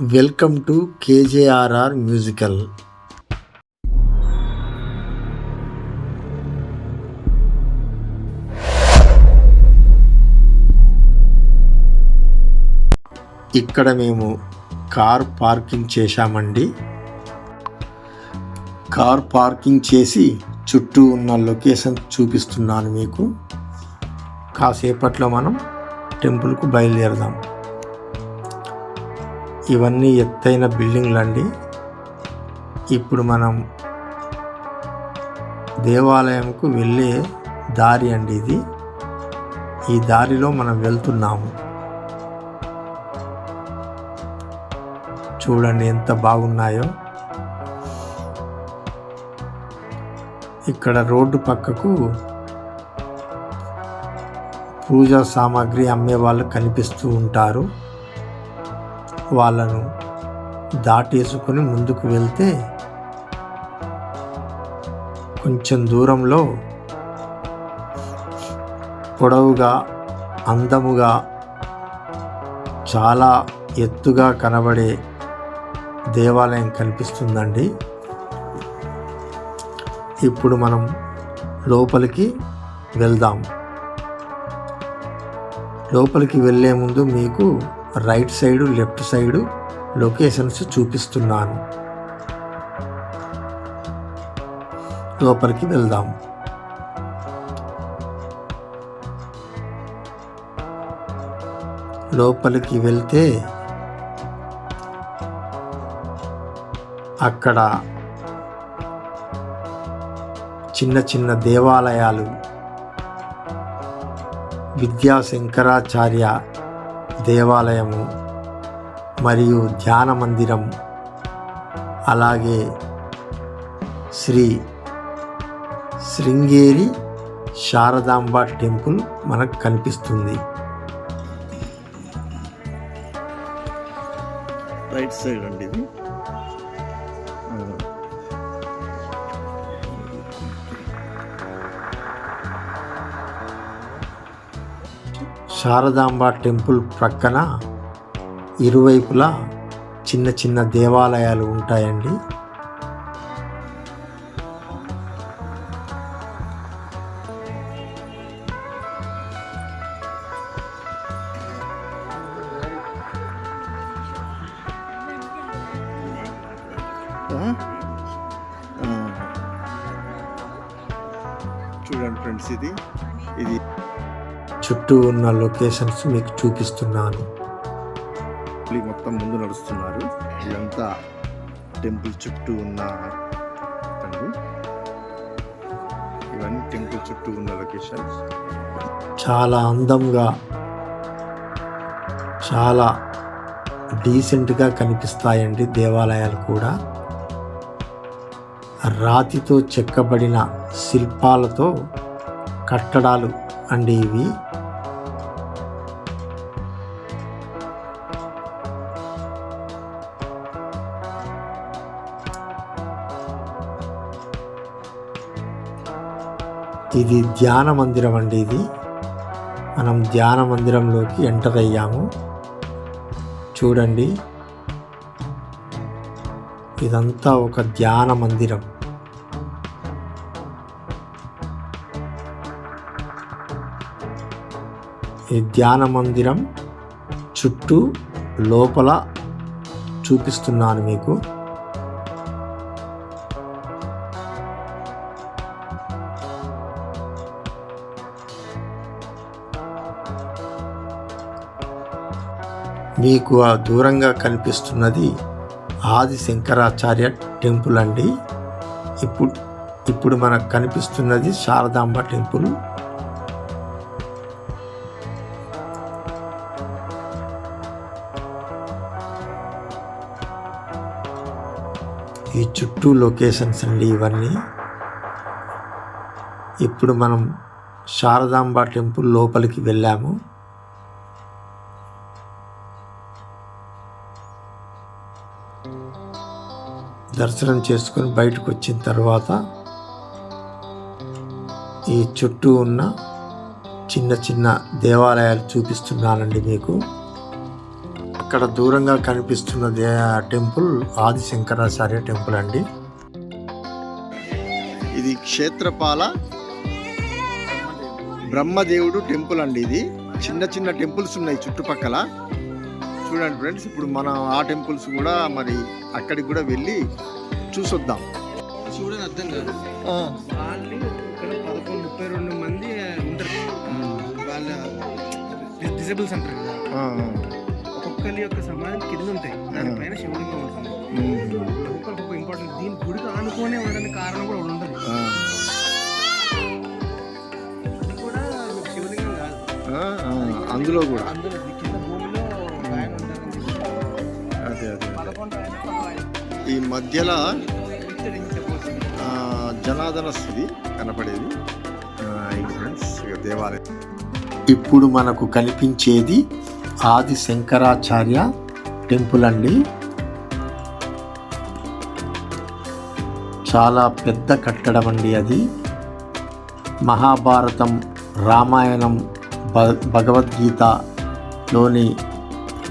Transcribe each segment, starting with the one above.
Welcome to K J R R musical. ఇక్కడ మేము car parking చేశామండి. కార్ పార్కింగ్ చేసి చుట్టూ ఉన్న లొకేషన్ చూపిస్తున్నాను మీకు. కాసేపట్లో మనం టెంపుల్కు బయలుదేరదాం. ఇవన్నీ ఎత్తైన బిల్డింగ్లు అండి. ఇప్పుడు మనం దేవాలయంకు వెళ్ళే దారి అండి ఇది. ఈ దారిలో మనం వెళ్తున్నాము. చూడండి ఎంత బాగున్నాయో. ఇక్కడ రోడ్డు పక్కకు పూజా సామాగ్రి అమ్మే వాళ్ళు కనిపిస్తూ ఉంటారు. వాళ్ళను దాటేసుకొని ముందుకు వెళ్తే కొంచెం దూరంలో పొడవుగా అందముగా చాలా ఎత్తుగా కనబడే దేవాలయం కనిపిస్తుందండి. ఇప్పుడు మనం లోపలికి వెళ్దాం. లోపలికి వెళ్ళే ముందు మీకు right side left side locations చూపిస్తున్నాను. లోపలికి వెళ్దాం. లోపలికి వెళ్తే అక్కడ చిన్న చిన్న దేవాలయాలు విద్యా శంకరాచార్య దేవాలయము మరియు ధ్యాన మందిరం అలాగే శ్రీ శృంగేరి శారదాంబ టెంపుల్ మనకు కనిపిస్తుంది. రైట్ సైడ్ అండి ఇది. శారదాంబ టెంపుల్ ప్రక్కన ఇరువైపులా చిన్న చిన్న దేవాలయాలు ఉంటాయండి. చూడండి ఫ్రెండ్స్ ఇది. ఇది చుట్టూ ఉన్న లొకేషన్స్ మీకు చూపిస్తున్నాను. మొత్తం ముందు నడుస్తున్నారు. ఇదంతా టెంపుల్ చుట్టూ ఉన్న ఇవన్నీ టెంపుల్ చుట్టూ ఉన్న లొకేషన్స్. చాలా అందంగా చాలా డీసెంట్గా కనిపిస్తాయండి దేవాలయాలు కూడా. రాతితో చెక్కబడిన శిల్పాలతో కట్టడాలు అండి ఇవి. ఇది ధ్యాన మందిరం అండి ఇది. మనం ధ్యాన మందిరంలోకి ఎంటర్ అయ్యాము. చూడండి. ఇదంతా ఒక ధ్యాన మందిరం. ఈ ధ్యాన మందిరం చుట్టూ లోపల చూపిస్తున్నాను మీకు. మీకు ఆ దూరంగా కనిపిస్తున్నది ఆది శంకరాచార్య టెంపుల్ అండి. ఇప్పుడు ఇప్పుడు మనకు కనిపిస్తున్నది శారదాంబ టెంపుల్. ఈ చుట్టూ లొకేషన్స్ అండి ఇవన్నీ. ఇప్పుడు మనం శారదాంబ టెంపుల్ లోపలికి వెళ్ళాము. దర్శనం చేసుకొని బయటకు వచ్చిన తర్వాత ఈ చుట్టూ ఉన్న చిన్న చిన్న దేవాలయాలు చూపిస్తున్నానండి మీకు. అక్కడ దూరంగా కనిపిస్తున్న దే టెంపుల్ ఆది శంకరాచార్య టెంపుల్ అండి. ఇది క్షేత్రపాల బ్రహ్మదేవుడు టెంపుల్ అండి ఇది. చిన్న చిన్న టెంపుల్స్ ఉన్నాయి చుట్టుపక్కల. చూడండి ఫ్రెండ్స్ ఇప్పుడు మనం ఆ టెంపుల్స్ కూడా మరి అక్కడికి కూడా వెళ్ళి చూసొద్దాం. చూడని అర్థం కాదు. వాళ్ళు ఇక్కడ పదకొండు ముప్పై రెండు మంది ఉంటారు. వాళ్ళ డిసేబుల్స్ అంటారు కదా. ఒక్కొక్కరి యొక్క సమాధి కింద ఉంటాయి. దానిపైన శివలింగం ఉంటుంది ఒక్కొక్కరికి ఒక్కొక్క ఇంపార్టెంట్ దీని గుడికి ఆనుకోనే ఉండడానికి కారణం కూడా కాదు. అందులో కూడా. అందులో ఈ మధ్యలో జనార్దన స్థితి కనపడేది. ఫ్రెండ్స్ దేవాలయం. ఇప్పుడు మనకు కనిపించేది ఆది శంకరాచార్య టెంపుల్ అండి. చాలా పెద్ద కట్టడం అండి అది. మహాభారతం రామాయణం భ భగవద్గీతలోని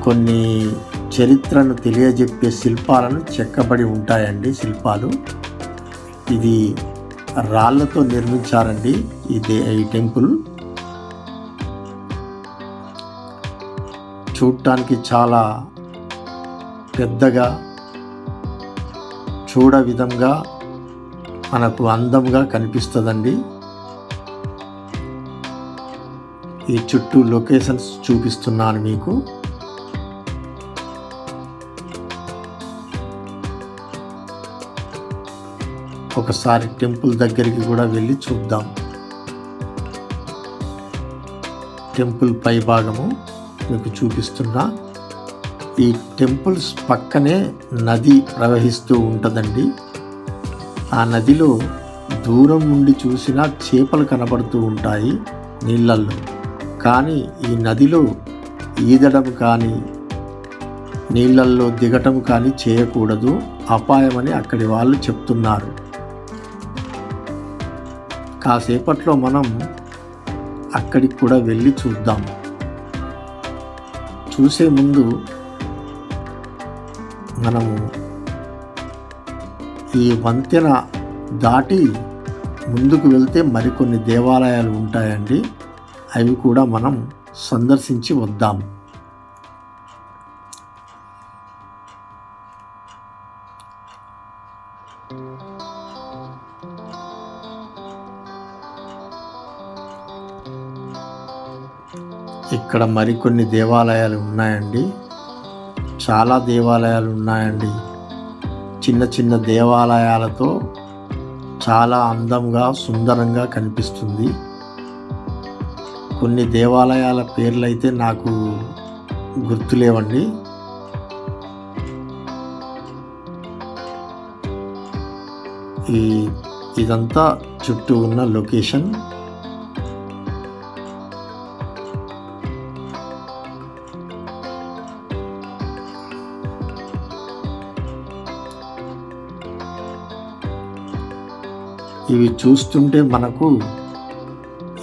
కొన్ని చరిత్రను తెలియజెప్పే శిల్పాలను చెక్కబడి ఉంటాయండి శిల్పాలు. ఇది రాళ్ళతో నిర్మించారండి. ఇది ఈ టెంపుల్. చూడటానికి చాలా పెద్దగా చూడ విధంగా మనకు అందంగా కనిపిస్తుందండి. ఈ చుట్టూ లొకేషన్స్ చూపిస్తున్నాను మీకు. ఒకసారి టెంపుల్ దగ్గరికి కూడా వెళ్ళి చూద్దాం. టెంపుల్ పై భాగము మీకు చూపిస్తున్నా. ఈ టెంపుల్స్ పక్కనే నది ప్రవహిస్తూ ఉంటుందండి. ఆ నదిలో దూరం నుండి చూసినా చేపలు కనబడుతూ ఉంటాయి నీళ్ళల్లో. కానీ ఈ నదిలో ఈదడం కానీ నీళ్ళల్లో దిగటం కానీ చేయకూడదు. అపాయమని అక్కడి వాళ్ళు చెప్తున్నారు. కాసేపట్లో మనం అక్కడికి కూడా వెళ్ళి చూద్దాం. చూసే ముందు మనము ఈ వంతెన దాటి ముందుకు వెళ్తే మరికొన్ని దేవాలయాలు ఉంటాయండి. అవి కూడా మనం సందర్శించి వద్దాం. ఇక్కడ మరికొన్ని దేవాలయాలు ఉన్నాయండి. చాలా దేవాలయాలు ఉన్నాయండి. చిన్న చిన్న దేవాలయాలతో చాలా అందంగా సుందరంగా కనిపిస్తుంది. కొన్ని దేవాలయాల పేర్లైతే నాకు గుర్తులేవండి. ఈ ఇదంతా చుట్టూ ఉన్న లొకేషన్. ఇవి చూస్తుంటే మనకు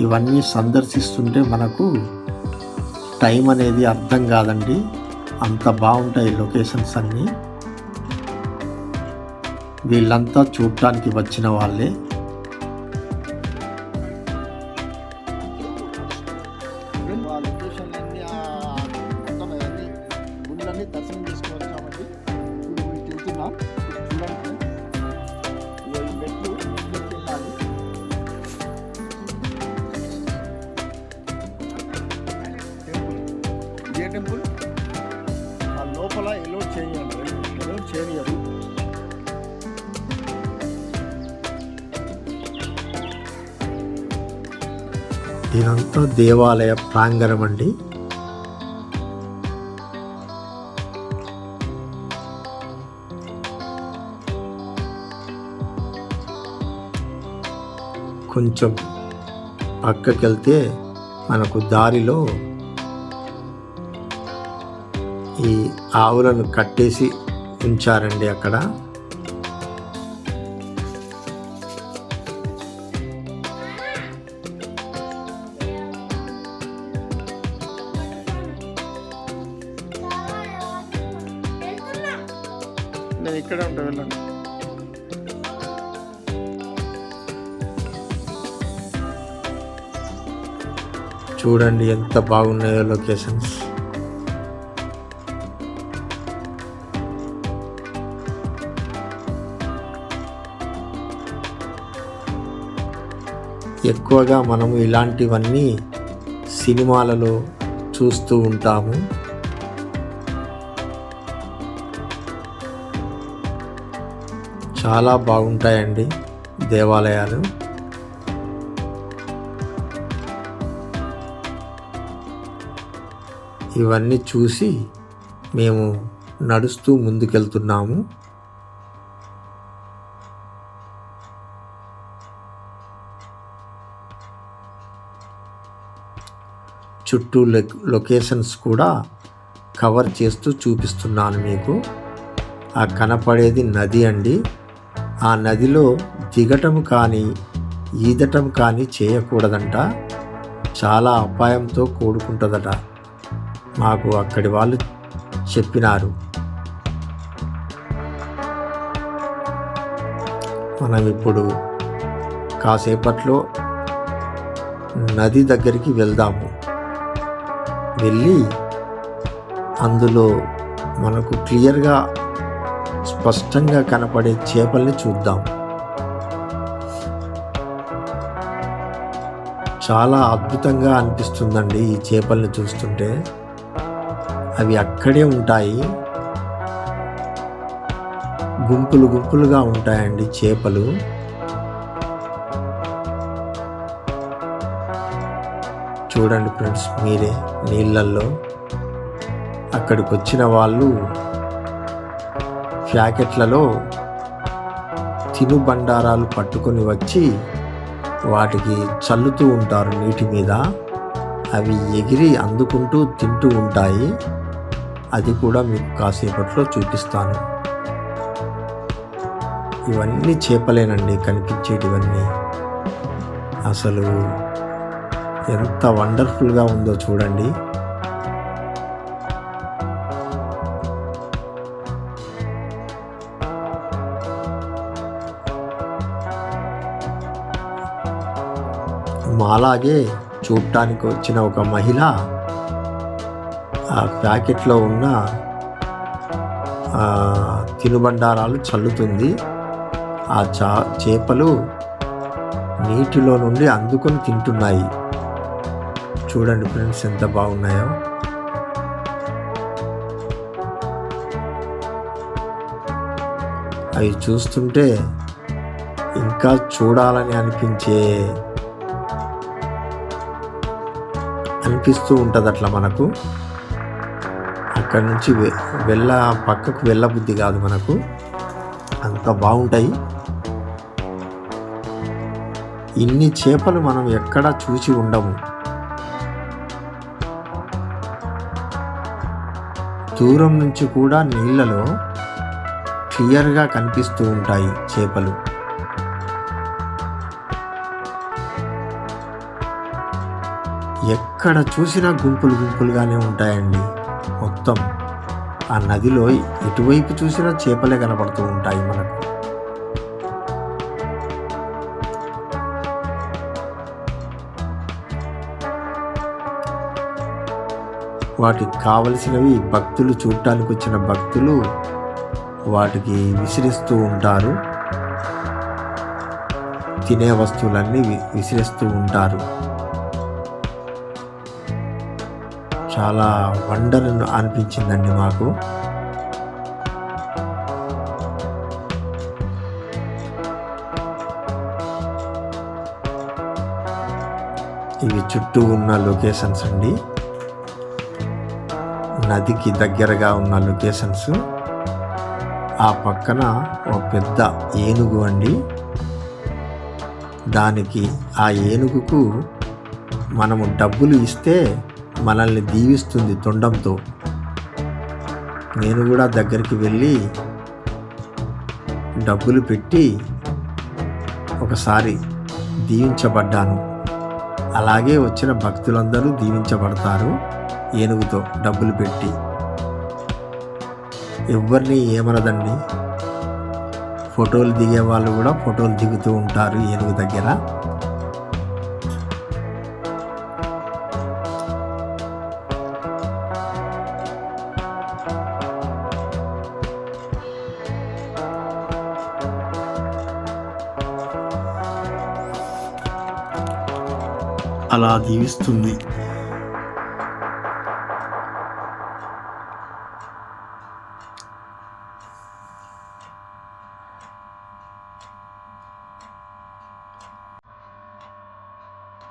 ఇవన్నీ సందర్శిస్తుంటే మనకు టైం అనేది అర్థం కాదండి. అంత బాగుంటాయి లొకేషన్స్ అన్నీ. వీళ్ళంతా చూడటానికి వచ్చిన వాళ్ళే. ఇదంతా దేవాలయ ప్రాంగణం అండి. కొంచెం పక్కకెళ్తే మనకు దారిలో ఈ ఆవులను కట్టేసి ఉంచారండి అక్కడ. నేను ఇక్కడే ఉంటా వెళ్ళండి. చూడండి ఎంత బాగున్నాయో లొకేషన్స్. ఎక్కువగా మనము ఇలాంటివన్నీ సినిమాలలో చూస్తూ ఉంటాము. చాలా బాగుంటాయండి దేవాలయాలు. ఇవన్నీ చూసి మేము నడుస్తూ ముందుకెళ్తున్నాము. చుట్టూ లొకేషన్స్ కూడా కవర్ చేస్తూ చూపిస్తున్నాను మీకు. ఆ కనపడేది నది అండి. ఆ నదిలో దిగటం కానీ ఈదటం కానీ చేయకూడదంట. చాలా అపాయంతో కూడుకుంటుందట. మాకు అక్కడి వాళ్ళు చెప్పినారు. మనం ఇప్పుడు కాసేపట్లో నది దగ్గరికి వెళ్దాము. వెళ్ళి అందులో మనకు క్లియర్గా స్పష్టంగా కనపడే చేపల్ని చూద్దాం. చాలా అద్భుతంగా అనిపిస్తుందండి ఈ చేపల్ని చూస్తుంటే. అవి అక్కడే ఉంటాయి. గుంపులు గుంపులుగా ఉంటాయండి చేపలు. చూడండి ఫ్రెండ్స్ మీరే నీళ్ళల్లో అక్కడికి వచ్చిన వాళ్ళు ప్యాకెట్లలో తినుబండారాలు పట్టుకొని వచ్చి వాటికి చల్లుతూ ఉంటారు నీటి మీద. అవి ఎగిరి అందుకుంటూ తింటూ ఉంటాయి. అది కూడా మీకు కాసేపట్లో చూపిస్తాను. ఇవన్నీ చేపలేనండి కనిపించేటివన్నీ. అసలు ఎంత వండర్ఫుల్గా ఉందో చూడండి. అలాగే చూడటానికి వచ్చిన ఒక మహిళ ఆ ప్యాకెట్లో ఉన్న తినుబండారాలు చల్లుతుంది. ఆ చా చేపలు నీటిలో నుండి అందుకొని తింటున్నాయి. చూడండి ఫ్రెండ్స్ ఎంత బాగున్నాయో. అవి చూస్తుంటే ఇంకా చూడాలని అనిపించే కనిపిస్తూ ఉంటుంది అట్లా మనకు. అక్కడి నుంచి వె- వెళ్ళ పక్కకు వెళ్ళబుద్ధి కాదు మనకు. అంత బాగుంటాయి. ఇన్ని చేపలు మనం ఎక్కడా చూసి ఉండము. దూరం నుంచి కూడా నీళ్ళలో క్లియర్గా కనిపిస్తూ ఉంటాయి చేపలు. ఎక్కడ చూసినా గుంపులు గుంపులుగానే ఉంటాయండి. మొత్తం ఆ నదిలో ఎటువైపు చూసినా చేపలే కనపడుతూ ఉంటాయి మనకు. వాటికి కావలసినవి భక్తులు చూడటానికి వచ్చిన భక్తులు వాటికి విసిరిస్తూ ఉంటారు. తినే వస్తువులన్నీ వి- విసిరిస్తూ ఉంటారు. చాలా వండర్ అనిపించిందండి మాకు. ఇవి చుట్టూ ఉన్న లొకేషన్స్ అండి. నదికి దగ్గరగా ఉన్న లొకేషన్స్. ఆ పక్కన ఒక పెద్ద ఏనుగు అండి. దానికి ఆ ఏనుగుకు మనము డబ్బులు ఇస్తే మనల్ని దీవిస్తుంది తొండంతో. నేను కూడా దగ్గరికి వెళ్ళి డబ్బులు పెట్టి ఒకసారి దీవించబడ్డాను. అలాగే వచ్చిన భక్తులందరూ దీవించబడతారు ఏనుగుతో డబ్బులు పెట్టి. ఎవరిని ఏమనదండి. ఫోటోలు దిగే వాళ్ళు కూడా ఫోటోలు దిగుతూ ఉంటారు ఏనుగు దగ్గర. అలా దీవిస్తుంది.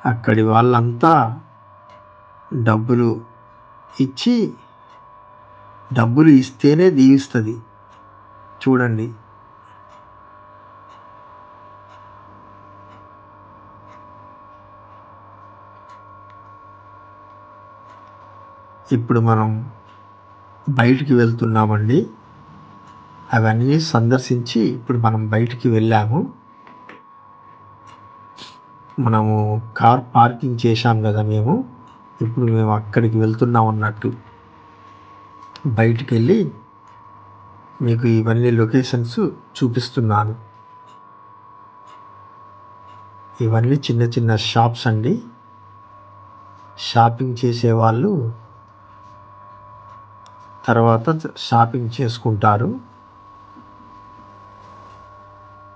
అక్కడి వాళ్ళంతా డబ్బులు ఇచ్చి డబ్బులు ఇస్తేనే దీవిస్తుంది. చూడండి. ఇప్పుడు మనం బయటికి వెళ్తున్నామండి. అవన్నీ సందర్శించి ఇప్పుడు మనం బయటికి వెళ్ళాము. మనము కార్ పార్కింగ్ చేశాం కదా మేము. ఇప్పుడు మేము అక్కడికి వెళ్తున్నాం అన్నట్టు. బయటికి వెళ్ళి మీకు ఇవన్నీ లొకేషన్స్ చూపిస్తున్నాను. ఇవన్నీ చిన్న చిన్న షాప్స్ అండి. షాపింగ్ చేసేవాళ్ళు తర్వాత షాపింగ్ చేసుకుంటారు.